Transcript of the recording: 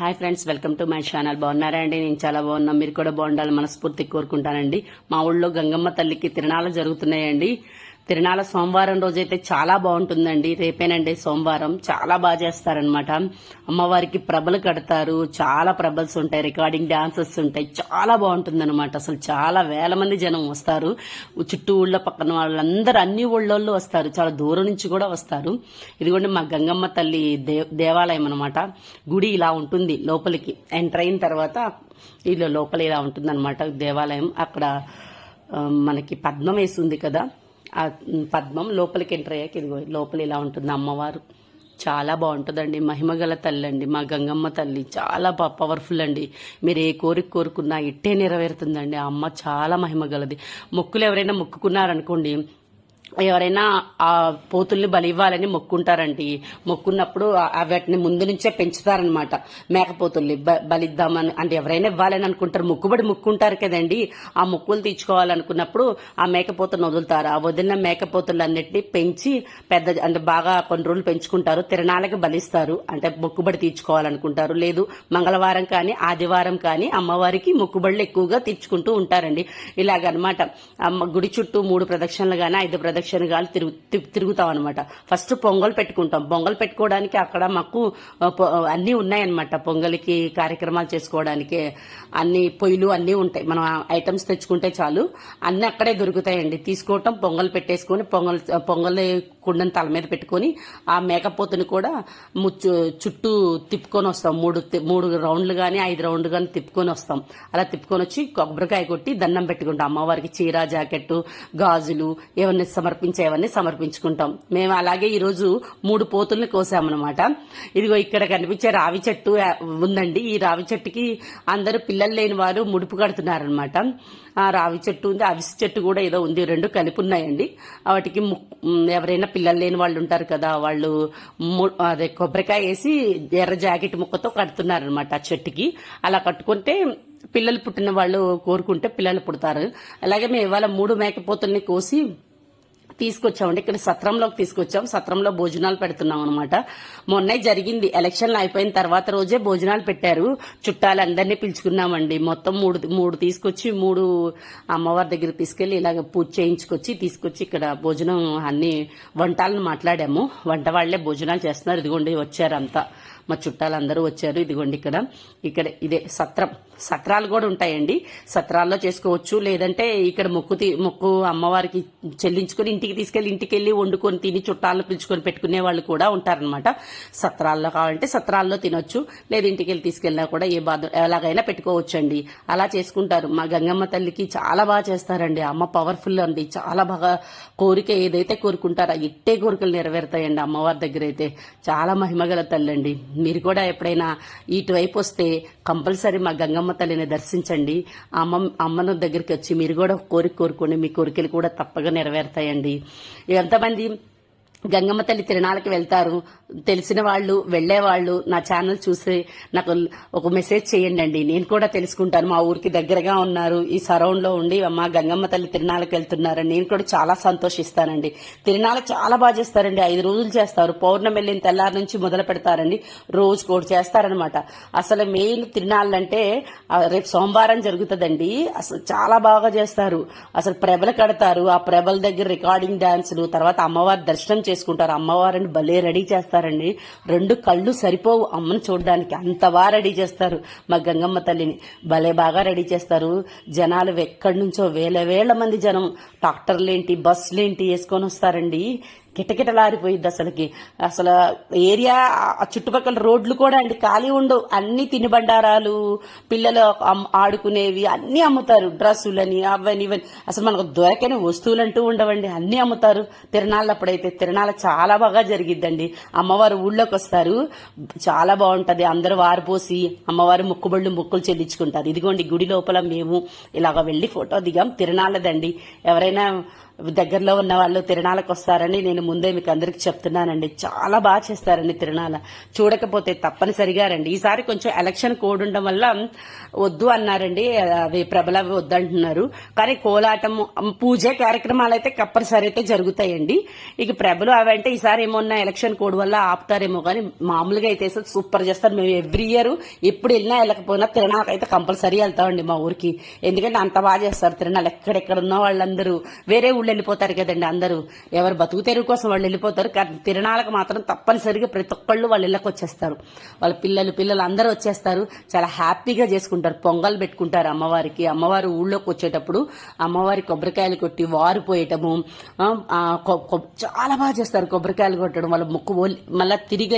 Hi friends welcome to my channel. బాగున్నారా అండి? నేను చాలా బాగున్నా మీరు కూడా బాగుండాలి మనస్ఫూర్తి కోరుకుంటానండి. మా ఊళ్ళో గంగమ్మ తల్లికి తిరణాలు జరుగుతున్నాయండి. తిరణాల సోమవారం రోజైతే చాలా బాగుంటుందండి. రేపేనండి సోమవారం. చాలా బాగా చేస్తారనమాట అమ్మవారికి ప్రభలు కడతారు. చాలా ప్రభల్స్ ఉంటాయి. రికార్డింగ్ డాన్సెస్ ఉంటాయి. చాలా బాగుంటుంది అసలు చాలా వేల మంది జనం వస్తారు. చుట్టూ ఊళ్ళో పక్కన వాళ్ళందరూ అన్ని ఊళ్ళోళ్ళు వస్తారు. చాలా దూరం నుంచి కూడా వస్తారు. ఇదిగోండి మా గంగమ్మ తల్లి దేవాలయం అనమాట గుడి ఇలా ఉంటుంది లోపలికి. ఎంటర్ అయిన తర్వాత ఇలా లోపల ఇలా ఉంటుంది దేవాలయం అక్కడ మనకి పద్మం వేస్తుంది కదా. ఆ పద్మం లోపలికి ఎంటర్ అయ్యాక ఇదిగో లోపల ఇలా ఉంటుంది. అమ్మవారు చాలా బాగుంటుందండి. మహిమగల తల్లి అండి మా గంగమ్మ తల్లి చాలా ప- పవర్ఫుల్ అండి. మీరు ఏ కోరిక కోరుకున్నా ఇట్టే నెరవేరుతుందండి. ఆ అమ్మ చాలా మహిమగలది మొక్కులు ఎవరైనా మొక్కుకున్నారనుకోండి ఎవరైనా ఆ పోతుల్ని బలి ఇవ్వాలని మొక్కుంటారండి. మొక్కున్నప్పుడు వాటిని ముందు నుంచే పెంచుతారనమాట మేకపోతుల్ని బ- బలిద్దామని అంటే ఎవరైనా ఇవ్వాలని అనుకుంటారు మొక్కుబడి మొక్కుంటారు కదండి. ఆ మొక్కులు తీర్చుకోవాలనుకున్నప్పుడు ఆ మేకపోతులను వదులుతారు. ఆ వదిలిన మేకపోతులన్నిటిని పెంచి పెద్ద అంటే బాగా కొన్ని రోజులు పెంచుకుంటారు తిరణాలకి బలిస్తారు. అంటే మొక్కుబడి తీర్చుకోవాలనుకుంటారు. లేదు మంగళవారం కానీ ఆదివారం కానీ అమ్మవారికి మొక్కుబడులు ఎక్కువగా తీర్చుకుంటూ ఉంటారండి. ఇలాగనమాట. గుడి చుట్టూ మూడు ప్రదక్షిణలు కానీ ఐదు ప్రదక్షిణ గాలి తిరుగు తిరుగుతాం అనమాట ఫస్ట్ పొంగల్ పెట్టుకుంటాం. పొంగల్ పెట్టుకోవడానికి అక్కడ మాకు అన్నీ ఉన్నాయన్నమాట. పొంగల్కి కార్యక్రమాలు చేసుకోవడానికి అన్ని పొయ్యిలు అన్నీ ఉంటాయి. మనం ఐటమ్స్ తెచ్చుకుంటే చాలు. అన్నీ అక్కడే దొరుకుతాయండి. తీసుకోవటం పొంగల్ పెట్టేసుకొని పొంగల్ పొంగల్ కుండని తల మీద పెట్టుకొని ఆ మేకపోతుని కూడా ముచ్చు చుట్టూ తిప్పుకొని వస్తాం. మూడు మూడు రౌండ్లు కానీ ఐదు రౌండ్లు కానీ తిప్పుకొని వస్తాం. అలా తిప్పుకొని వచ్చి కొబ్బరికాయ కొట్టి దండం పెట్టుకుంటాం. అమ్మవారికి చీర జాకెట్ గాజులు ఏవైనా సమర్పించే అవన్నీ సమర్పించుకుంటాం. మేము అలాగే ఈరోజు మూడు పోతుల్ని కోసామన్నమాట. ఇదిగో ఇక్కడ కనిపించే రావి చెట్టు ఉందండి. ఈ రావి చెట్టుకి అందరూ పిల్లలు లేని వారు ముడుపు కడుతున్నారనమాట ఆ రావి చెట్టు ఉంది. అవిసి చెట్టు కూడా ఏదో ఉంది. రెండు కలిపి ఉన్నాయండి. వాటికి ము- ఎవరైనా పిల్లలు లేని వాళ్ళు ఉంటారు కదా వాళ్ళు అదే కొబ్బరికాయ వేసి ఎర్ర జాకెట్ ముక్కతో కడుతున్నారనమాట ఆ చెట్టుకి. అలా కట్టుకుంటే పిల్లలు పుట్టిన వాళ్ళు కోరుకుంటే పిల్లలు పుడతారు. అలాగే మేము ఇవాళ మూడు మేకపోతుల్ని కోసి తీసుకొచ్చామండి. ఇక్కడ సత్రంలోకి తీసుకొచ్చాం. సత్రంలో భోజనాలు పెడుతున్నాం అనమాట మొన్నే జరిగింది. ఎలక్షన్లు అయిపోయిన తర్వాత రోజే భోజనాలు పెట్టారు. చుట్టాలందరినీ పిలుచుకున్నామండి. మొత్తం మూడు మూడు తీసుకొచ్చి మూడు అమ్మవారి దగ్గర తీసుకెళ్ళి ఇలాగ పూజ చేయించుకొచ్చి తీసుకొచ్చి ఇక్కడ భోజనం అన్ని వంటలను మాట్లాడాము. వంట వాళ్ళే భోజనాలు చేస్తున్నారు. ఇదిగోండి వచ్చారంతా. మా చుట్టాలందరూ వచ్చారు. ఇదిగోండి ఇక్కడ. ఇక్కడ ఇదే సత్రం. సత్రాలు కూడా ఉంటాయండి. సత్రాల్లో చేసుకోవచ్చు. లేదంటే ఇక్కడ మొక్కు మొక్కు అమ్మవారికి చెల్లించుకొని ఇంటికి తీసుకెళ్ళి ఇంటికి వెళ్ళి వండుకొని తిని చుట్టాలను పిలుచుకొని పెట్టుకునే వాళ్ళు కూడా ఉంటారనమాట సత్రాల్లో కావాలంటే సత్రాల్లో తినొచ్చు. లేదు ఇంటికి వెళ్ళి తీసుకెళ్ళినా కూడా ఏ బాధ ఎలాగైనా పెట్టుకోవచ్చు అండి అలా చేసుకుంటారు. మా గంగమ్మ తల్లికి చాలా బాగా చేస్తారండి. అమ్మ పవర్ఫుల్ అండి. చాలా బాగా కోరిక ఏదైతే కోరుకుంటారో ఇట్టే కోరికలు నెరవేరుతాయండి అమ్మవారి దగ్గర అయితే చాలా మహిమగల తల్లి అండి మీరు కూడా ఎప్పుడైనా ఇటువైపు వస్తే కంపల్సరీ మా గంగమ్మ తల్లిని దర్శించండి. అమ్మ అమ్మను దగ్గరికి వచ్చి మీరు కూడా కోరిక కోరుకోండి. మీ కోరికలు కూడా తప్పగా నెరవేరుతాయండి. ఎంతమంది గంగమ్మ తల్లి తిరణాలకు వెళ్తారు. తెలిసిన వాళ్ళు వెళ్ళేవాళ్ళు నా ఛానల్ చూసి నాకు ఒక మెసేజ్ చేయండి అండి నేను కూడా తెలుసుకుంటాను. మా ఊరికి దగ్గరగా ఉన్నారు. ఈ సరౌండ్లో ఉండి మా గంగమ్మ తల్లి తిరణాలకు వెళ్తున్నారు నేను కూడా చాలా సంతోషిస్తానండి. తిరణాలు చాలా బాగా చేస్తారండి. ఐదు రోజులు చేస్తారు. పౌర్ణమి వెళ్ళిన తెల్లారి నుంచి మొదలు పెడతారండి. రోజు కూడా చేస్తారనమాట అసలు మెయిన్ తిరణాలు అంటే రేపు సోమవారం జరుగుతుందండి. అసలు చాలా బాగా చేస్తారు. అసలు ప్రభలు కడతారు. ఆ ప్రభల దగ్గర రికార్డింగ్ డాన్సులు తర్వాత అమ్మవారి దర్శనం చేసుకుంటారు. అమ్మవారిని భలే రెడీ చేస్తారండి. రెండు కళ్ళు సరిపోవు అమ్మని చూడడానికి. అంత బాగా రెడీ చేస్తారు మా గంగమ్మ తల్లిని. భలే బాగా రెడీ చేస్తారు. జనాలు ఎక్కడి నుంచో వేల వేల మంది జనం. ట్రాక్టర్లేంటి బస్సులేంటి వేసుకొని వస్తారండి. కిటకిటలారిపోయిద్ది అసలుకి. అసలు ఏరియా చుట్టుపక్కల రోడ్లు కూడా అండి ఖాళీ ఉండవు. అన్ని తినుబండారాలు పిల్లలు ఆడుకునేవి అన్ని అమ్ముతారు. డ్రెస్సులని అవని ఇవని. అసలు మనకు దొరకని వస్తువులు అంటూ ఉండవండి. అన్ని అమ్ముతారు. తిరణాలప్పుడైతే అప్పుడైతే చాలా బాగా జరిగిద్దండి. అమ్మవారు ఊళ్ళోకి వస్తారు చాలా బాగుంటది. అందరూ వారిపోసి పోసి అమ్మవారి ముక్కుబళ్ళు ముక్కులు చెల్లించుకుంటారు. ఇదిగోండి గుడి లోపల మేము ఇలాగ వెళ్ళి ఫోటో దిగాం. తిరణాలదండి ఎవరైనా దగ్గరలో ఉన్న వాళ్ళు తిరణాలకు వస్తారని నేను ముందే మీకు అందరికి చెప్తున్నానండి. చాలా బాగా చేస్తారండి తిరణాల. చూడకపోతే తప్పనిసరిగా రండి. ఈసారి కొంచెం ఎలక్షన్ కోడ్ ఉండడం వల్ల వద్దు అన్నారండి. అవి ప్రబల వద్దంటున్నారు. కానీ కోలాటం పూజ కార్యక్రమాలు అయితే తప్పనిసరి అయితే జరుగుతాయండి. ఇక ప్రభలు అవి అంటే ఈసారి ఏమన్నా ఎలక్షన్ కోడ్ వల్ల ఆపుతారేమో కానీ మామూలుగా అయితే సూపర్ చేస్తారు. మేము ఎవ్రీ ఇయర్ ఎప్పుడు వెళ్ళినా వెళ్ళకపోయినా తిరణాలకు అయితే కంపల్సరీ వెళ్తామండి మా ఊరికి. ఎందుకంటే అంత బాగా చేస్తారు తిరణాలు. ఎక్కడెక్కడ ఉన్న వాళ్ళందరూ వేరే ఊళ్ళో వెళ్ళిపోతారు కదండి అందరూ. ఎవరు బతుకు తెరువు కోసం వాళ్ళు వెళ్ళిపోతారు. కానీ తిరణాలకు మాత్రం తప్పనిసరిగా ప్రతి ఒక్కళ్ళు వాళ్ళ ఇళ్ళకి వచ్చేస్తారు. వాళ్ళ పిల్లలు పిల్లలు అందరూ వచ్చేస్తారు. చాలా హ్యాపీగా చేసుకుంటారు. పొంగల్ పెట్టుకుంటారు అమ్మవారికి. అమ్మవారు ఊళ్ళోకి వచ్చేటప్పుడు అమ్మవారి కొబ్బరికాయలు కొట్టి వారు పోయటము చాలా బాగా చేస్తారు కొబ్బరికాయలు కొట్టడం. వాళ్ళ ముక్కు మళ్ళీ తిరిగి